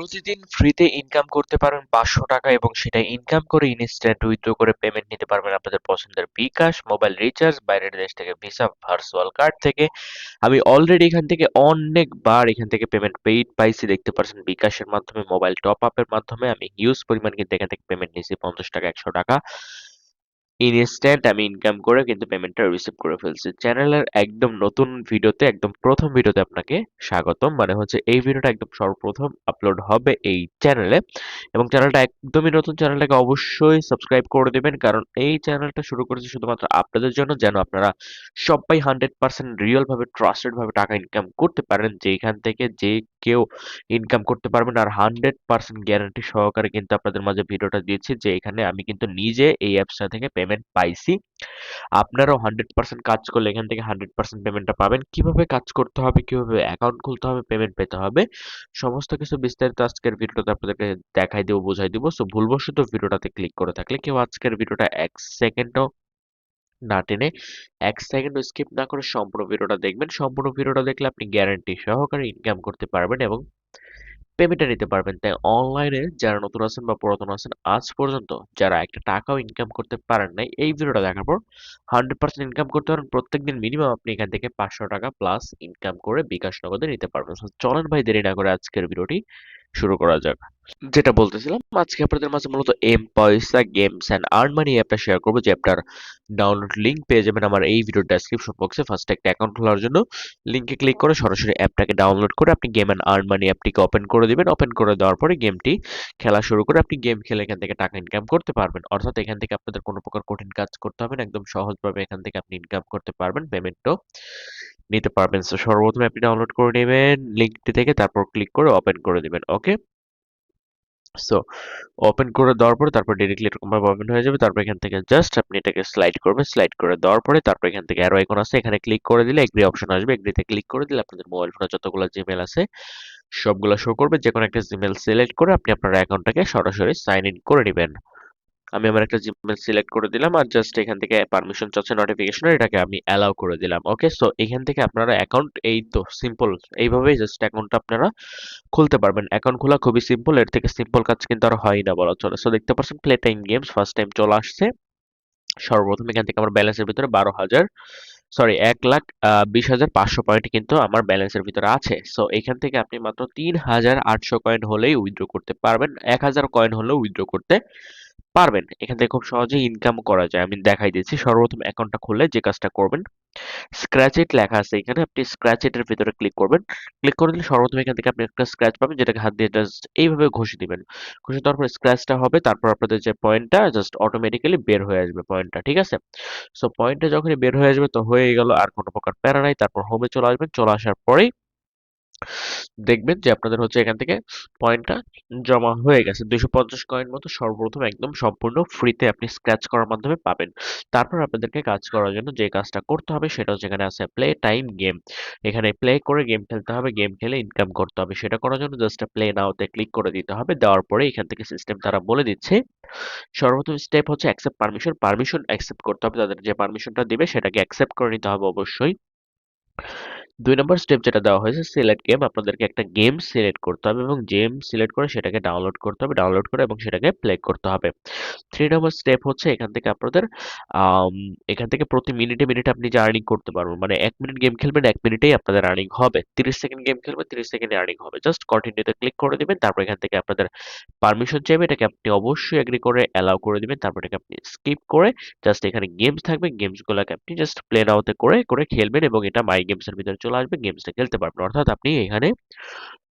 প্রতিদিন ফ্রিতে ইনকাম করতে পারেন পাঁচশো টাকা এবং সেটা ইনকাম করে ইনস্ট্যান্ট উইথড্র করে পেমেন্ট নিতে পারবেন আপনাদের পছন্দের বিকাশ মোবাইল রিচার্জ বাইরের দেশ থেকে ভিসা ভার্চুয়াল কার্ড থেকে। আমি অলরেডি এখান থেকে অনেকবার এখান থেকে পেমেন্ট পেইড পাইছি। দেখতে পারছেন বিকাশের মাধ্যমে মোবাইল টপ আপের মাধ্যমে। আমি হিউজ পরিমাণ কিন্তু এখান থেকে পেমেন্ট নিয়েছি, পঞ্চাশ টাকা, একশো টাকা। ইনস্ট্যান্ট আমি ইনকাম করে কিন্তু পেমেন্টটা রিসিভ করে ফেলছি। চ্যানেলের একদম নতুন ভিডিওতে একদম প্রথম ভিডিওতে আপনাকে স্বাগতম। মানে হচ্ছে এই ভিডিওটা একদম সর্বপ্রথম আপলোড হবে এই চ্যানেলে এবং চ্যানেলটা একদমই নতুন চ্যানেলটাকে অবশ্যই সাবস্ক্রাইব করে দেবেন। কারণ এই চ্যানেলটা শুরু করেছি শুধুমাত্র আপনাদের জন্য, যেন আপনারা সবাই হান্ড্রেড পার্সেন্ট রিয়েলভাবে ট্রাস্টেডভাবে টাকা ইনকাম করতে পারেন। যেখান থেকে যে কেউ ইনকাম করতে পারবেন। আর হান্ড্রেড পার্সেন্ট গ্যারান্টি সহকারে কিন্তু আপনাদের মাঝে ভিডিওটা দিয়েছি, যে এখানে আমি কিন্তু নিজে এই অ্যাপসটা থেকে পেমেন্ট পাইছি। আপনারাও হান্ড্রেড পার্সেন্ট কাজ করলে এখান থেকে হান্ড্রেড পার্সেন্ট পেমেন্টটা পাবেন। কীভাবে কাজ করতে হবে, কীভাবে অ্যাকাউন্ট খুলতে হবে পেমেন্ট পেতে হবে, সমস্ত কিছু বিস্তারিত আজকের ভিডিওতে আপনাদেরকে দেখাই দেবো, বোঝাই দেবো। সো ভুলবশত ভিডিওটাতে ক্লিক করে থাকলে কেউ আজকের ভিডিওটা এক সেকেন্ডও না টেনে, এক সেকেন্ডও স্কিপ না করে সম্পূর্ণ ভিডিওটা দেখবেন। সম্পূর্ণ ভিডিওটা দেখলে আপনি গ্যারান্টি সহকারে ইনকাম করতে পারবেন এবং পেমেন্টটা নিতে পারবেন। তাই অনলাইনে যারা নতুন আছেন বা পুরাতন আছেন, আজ পর্যন্ত যারা একটা টাকাও ইনকাম করতে পারেন নাই, এই ভিডিওটা দেখার পর হান্ড্রেড পার্সেন্ট ইনকাম করতে পারেন। প্রত্যেক দিন মিনিমাম আপনি এখান থেকে পাঁচশো টাকা প্লাস ইনকাম করে বিকাশ নগদে নিতে পারবেন। চলেন ভাই, দেরি না করে আজকের ভিডিওটি শুরু করা যাক। যেটা বলতেছিলাম, আজকে আপনাদের মাঝে মূলত এম পয়সা গেমস অ্যান্ড আর্ন মানি অ্যাপটা শেয়ার করব। যে অ্যাপটার ডাউনলোড লিঙ্ক পেয়ে যাবেন আমার এই ভিডিওর ডেসক্রিপশন বক্সে ফার্স্ট একটা অ্যাকাউন্ট খোলার জন্য লিঙ্কে ক্লিক করে সরাসরি অ্যাপটাকে ডাউনলোড করে আপনি গেম অ্যান্ড আর্ন মানি অ্যাপটিকে ওপেন করে দিবেন। ওপেন করে দেওয়ার পরে গেমটি খেলা শুরু করে আপনি গেম খেলে এখান থেকে টাকা ইনকাম করতে পারবেন। অর্থাৎ এখান থেকে আপনাদের কোনো প্রকার কঠিন কাজ করতে হবে না। একদম সহজভাবে এখান থেকে আপনি ইনকাম করতে পারবেন। পেমেন্টও নিতে পারবেন। সো সর্বপ্রথমে আপনি ডাউনলোড করে নেবেন লিঙ্কটি থেকে তারপর ক্লিক করে ওপেন করে দিবেন ওকে সো ওপেন করে দেওয়ার পরে তারপর ডিরেক্টলি এরকমভাবে ওপেন হয়ে যাবে। তারপর এখান থেকে জাস্ট আপনি এটাকে স্লাইড করবেন। স্লাইড করে দেওয়ার পরে তারপর এখান থেকে অ্যারো আইকন আছে, এখানে ক্লিক করে দিলে এগ্রি অপশন আসবে। এগ্রিতে ক্লিক করে দিলে আপনাদের মোবাইল ফোনে যতগুলো জিমেল আছে, সবগুলো শো করবে। যে কোনো একটা জিমেল সিলেক্ট করে আপনি আপনার অ্যাকাউন্টটাকে সরাসরি সাইন ইন করে নেবেন। আমি আমার একটা জিমেল সিলেক্ট করে দিলাম আর জাস্ট এখান থেকে পারমিশন চাচ্ছে নোটিফিকেশন এটাকে আমি অ্যালাউ করে দিলাম ওকে সো এখান থেকে আপনারা অ্যাকাউন্ট এই তো সিম্পল এইভাবেই জাস্ট অ্যাকাউন্টটা আপনারা খুলতে পারবেন। অ্যাকাউন্ট খোলা খুবই সিম্পল এর থেকে সিম্পল কাজ কিন্তু আর হয় না বলা চলে। সো দেখতে পাচ্ছেন play time games first time চলে আসছে। সর্বপ্রথম এখান থেকে আমার ব্যালেন্সের ভিতরে বারো হাজার সরি এক লাখ বিশ হাজার পাঁচশো পয়েন্ট কিন্তু আমার ব্যালেন্সের ভিতরে আছে। সো এখান থেকে আপনি মাত্র তিন হাজার আটশো কয়েন হলেই উইথড্র করতে পারবেন। এক হাজার কয়েন হলেও উইথড্র করতে পারবেন। এখান থেকে খুব সহজেই ইনকাম করা যায়। আমি দেখাই দিচ্ছি। সর্বপ্রথম অ্যাকাউন্টটা খুললে যে কাজটা করবেন স্ক্র্যাচ ইট লেখা আছে এখানে। আপনি স্ক্র্যাচ ইটের ভিতরে ক্লিক করবেন। ক্লিক করে দিলে সর্বপ্রথম এখান থেকে আপনি একটা স্ক্র্যাচ পাবেন, যেটাকে হাত দিয়ে জাস্ট এইভাবে ঘষে দিবেন। ঘষে দেওয়ার পর স্ক্র্যাচটা হবে, তারপর আপনাদের যে পয়েন্টটা জাস্ট অটোমেটিক্যালি বের হয়ে আসবে পয়েন্টটা ঠিক আছে? সো পয়েন্টটা যখনই বের হয়ে আসবে, তো হয়ে গেল আর কোনো প্রকার প্যারা নাই। তারপর হোমে চলে আসবেন। চলে আসার পরেই দেখবেন যে আপনাদের হচ্ছে এখান থেকে পয়েন্টটা জমা হয়ে গেছে। দুইশো পঞ্চাশ কয়েন মতো সর্বপ্রথম একদম সম্পূর্ণ ফ্রিতে আপনি স্ক্র্যাচ করার মাধ্যমে পাবেন। তারপর আপনাদেরকে কাজ করার জন্য যে কাজটা করতে হবে সেটা হচ্ছে এখানে আছে প্লে টাইম গেম এখানে প্লে করে গেম খেলতে হবে গেম খেলে ইনকাম করতে হবে। সেটা করার জন্য জাস্ট প্লে নাওতে ক্লিক করে দিতে হবে। দেওয়ার পরে এখান থেকে সিস্টেম তারা বলে দিচ্ছে, সর্বপ্রথম স্টেপ হচ্ছে অ্যাকসেপ্ট পারমিশন পারমিশন অ্যাকসেপ্ট করতে হবে। তাদের যে পারমিশনটা দিবে সেটাকে অ্যাকসেপ্ট করে নিতে হবে অবশ্যই। দুই নম্বর স্টেপ যেটা দেওয়া হয়েছে সিলেক্ট গেম আপনাদেরকে একটা গেম সিলেক্ট করতে হবে এবং গেম সিলেক্ট করে সেটাকে ডাউনলোড করতে হবে ডাউনলোড করে এবং সেটাকে প্লে করতে হবে। থ্রি নম্বর স্টেপ হচ্ছে এখান থেকে আপনাদের এখান থেকে প্রতি মিনিটে মিনিটে আপনি যে আর্নিং করতে পারবেন মানে এক মিনিট গেম খেলবেন, এক মিনিটেই আপনাদের আর্নিং হবে। তিরিশ সেকেন্ড গেম খেলবেন, তিরিশ সেকেন্ডে আর্নিং হবে। জাস্ট কন্টিনিউতে ক্লিক করে দেবেন, তারপর এখান থেকে আপনাদের পারমিশন চাইবে, এটাকে আপনি অবশ্যই এগ্রি করে অ্যালাউ করে দিবেন, তারপর এটাকে আপনি স্কিপ করে জাস্ট এখানে গেমস থাকবে গেমসগুলোকে আপনি জাস্ট প্লে নাওতে করে করে খেলবেন এবং এটা মাই গেমসের ভিতরে চলে আসবে গেমসটা খেলতে পারবেন। অর্থাৎ আপনি এখানে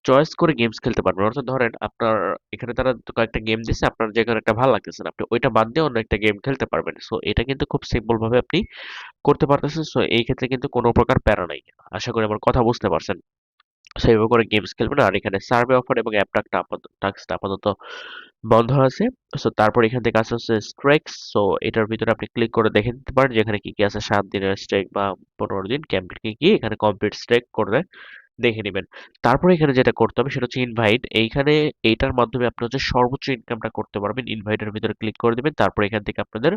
চয়েস করে গেমস খেলতে পারবেন। অর্থাৎ ধরেন আপনার, এখানে তারা কয়েকটা গেম দিচ্ছে আপনার যেখানে একটা ভালো লাগতেছে না, আপনি ওইটা বাদ দিয়ে অন্য একটা গেম খেলতে পারবেন। সো এটা কিন্তু খুব সিম্পল ভাবে আপনি করতে পারতেছেন। সো এই ক্ষেত্রে কিন্তু কোনো প্রকার প্যারা নাই। আশা করি আমার কথা বুঝতে পারছেন। সেইভাবে করে গেমস খেলবেন। আর এখানে সার্ভে অফার এবং অ্যাপ টাক্সটা আপাতত বন্ধ আছে। সো তারপর এখান থেকে আসছে হচ্ছে স্ট্রেক্স সো এটার ভিতরে আপনি ক্লিক করে দেখে নিতে পারেন যেখানে কি কি আছে। সাত দিনের স্ট্রেক বা পনেরো দিন ক্যাম্পের কি কি এখানে কমপ্লিট স্ট্রেক করে দেখে নেবেন। তারপরে এখানে যেটা করতে হবে সেটা হচ্ছে ইনভাইট এইখানে এইটার মাধ্যমে আপনি হচ্ছে সর্বোচ্চ ইনকামটা করতে পারবেন। ইনভাইটের ভিতরে ক্লিক করে দেবেন। তারপর এখান থেকে আপনাদের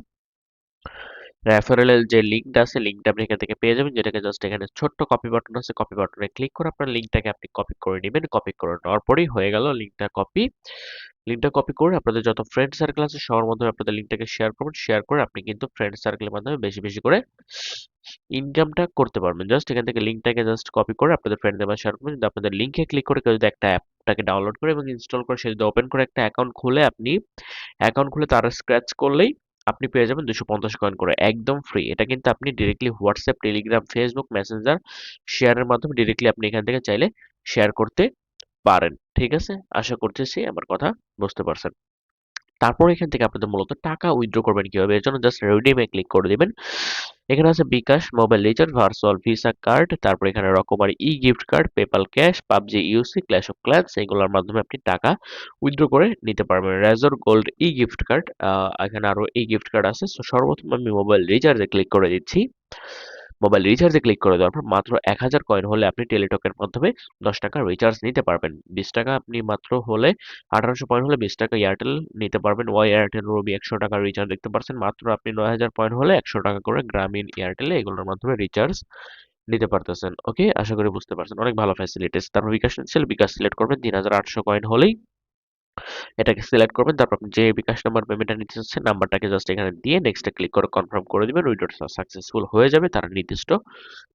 রেফারেলের যে লিঙ্কটা আছে লিঙ্কটা আপনি এখান থেকে পেয়ে যাবেন। যেটাকে জাস্ট এখানে ছোট্ট কপি বাটন আছে কপি বাটনে ক্লিক করে আপনার লিঙ্কটাকে আপনি কপি করে নেবেন। কপি করে নেওয়ার পরেই হয়ে গেল লিঙ্কটা কপি লিঙ্কটা কপি করে আপনাদের যত ফ্রেন্ড সার্কেল আছে সবার মাধ্যমে আপনাদের লিঙ্কটাকে শেয়ার করবেন। শেয়ার করে আপনি কিন্তু ফ্রেন্ড সার্কেলের মাধ্যমে বেশি বেশি করে ইনকামটা করতে পারবেন। জাস্ট এখান থেকে লিঙ্কটাকে জাস্ট কপি করে আপনাদের ফ্রেন্ডদের মাঝে শেয়ার করবেন। যদি আপনাদের লিঙ্কে ক্লিক করে কেউ যদি একটা অ্যাপটাকে ডাউনলোড করে এবং ইনস্টল করে, সে যদি ওপেন করে একটা অ্যাকাউন্ট খুলে আপনি অ্যাকাউন্ট খুলে তারা স্ক্র্যাচ করলেই আপনি পেয়ে যাবেন দুশো পঞ্চাশ কয়েন করে, একদম ফ্রি এটা কিন্তু আপনি directly WhatsApp Telegram Facebook Messenger শেয়ারের মাধ্যমে ডিরেক্টলি আপনি এখান থেকে চাইলে শেয়ার করতে পারেন, ঠিক আছে? আশা করতেছি আমার কথা বুঝতে পারছেন। তারপর এখান থেকে আপনাদের মূলত টাকা উইথড্র করবেন কীভাবে? এর জন্য জাস্ট রিডিমে ক্লিক করে দিবেন। এখানে আছে bKash mobile recharge virtual Visa card তারপর এখানে Rokomari e gift card PayPal cash PUBG UC clash of clans এগুলোর মাধ্যমে আপনি টাকা উইথড্র করে নিতে পারবেন। Razer gold e gift card এখানে আরও ই গিফট কার্ড আছে। সো সর্বপ্রথম আমি মোবাইল রিচার্জে ক্লিক করে দিচ্ছি। মোবাইল রিচার্জে ক্লিক করে দেওয়ার পর মাত্র এক হাজার কয়েন হলে আপনি টেলিটকের মাধ্যমে দশ টাকা রিচার্জ নিতে পারবেন। বিশ টাকা আপনি মাত্র হলে আঠারোশো পয়েন্ট হলে বিশ টাকা এয়ারটেল নিতে পারবেন। ওয়াই এয়ারটেল রবি একশো টাকা রিচার্জ দেখতে পারছেন। মাত্র আপনি নয় হাজার পয়েন্ট হলে একশো টাকা করে গ্রামীণ এয়ারটেলে এগুলোর মাধ্যমে রিচার্জ নিতে পারতেছেন। ওকে আশা করি বুঝতে পারছেন। অনেক ভালো ফ্যাসিলিটিস তারপর বিকাশ নিচ্ছিল বিকাশ সিলেক্ট করবেন। তিন হাজার আটশো কয়েন হলেই এটাকে সিলেক্ট করবেন, তারপর আপনি যে বিকাশ নাম্বার পেমেন্টটা নিতে চাচ্ছেন নাম্বারটাকে জাস্ট এখানে দিয়ে নেক্সটে ক্লিক করে কনফার্ম করে দিবেন উইড্রোটা সাকসেসফুল হয়ে যাবে, তার নির্দিষ্ট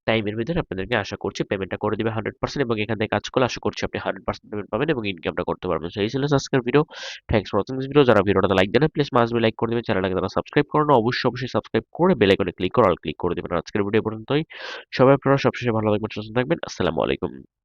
টাইমের ভিতরে আপনাদেরকে আশা করছি পেমেন্টটা করে দিবে হান্ড্রেড পার্সেন্ট এবং এখান থেকে কাজ করলে আশা করছি আপনি হান্ড্রেড পার্সেন্ট পেমেন্ট পাবেন এবং ইনকামটা করতে পারবেন। সেই ছিল আজকের video thanks for watching this video যারা ভিডিওটা লাইক দেন প্লিজ মাস বি লাইক করে দেবেন। চ্যানেলটাকে যারা সাবস্ক্রাইব করেন অবশ্যই অবশ্যই সাবস্ক্রাইব করে বেল আইকনে ক্লিক করে অল ক্লিক করে দেবেন। আজকের ভিডিও পর্যন্তই। সবাই আপনারা সবশেষে ভালো থাকবেন, সুস্থ থাকবেন। আসসালামু আলাইকুম।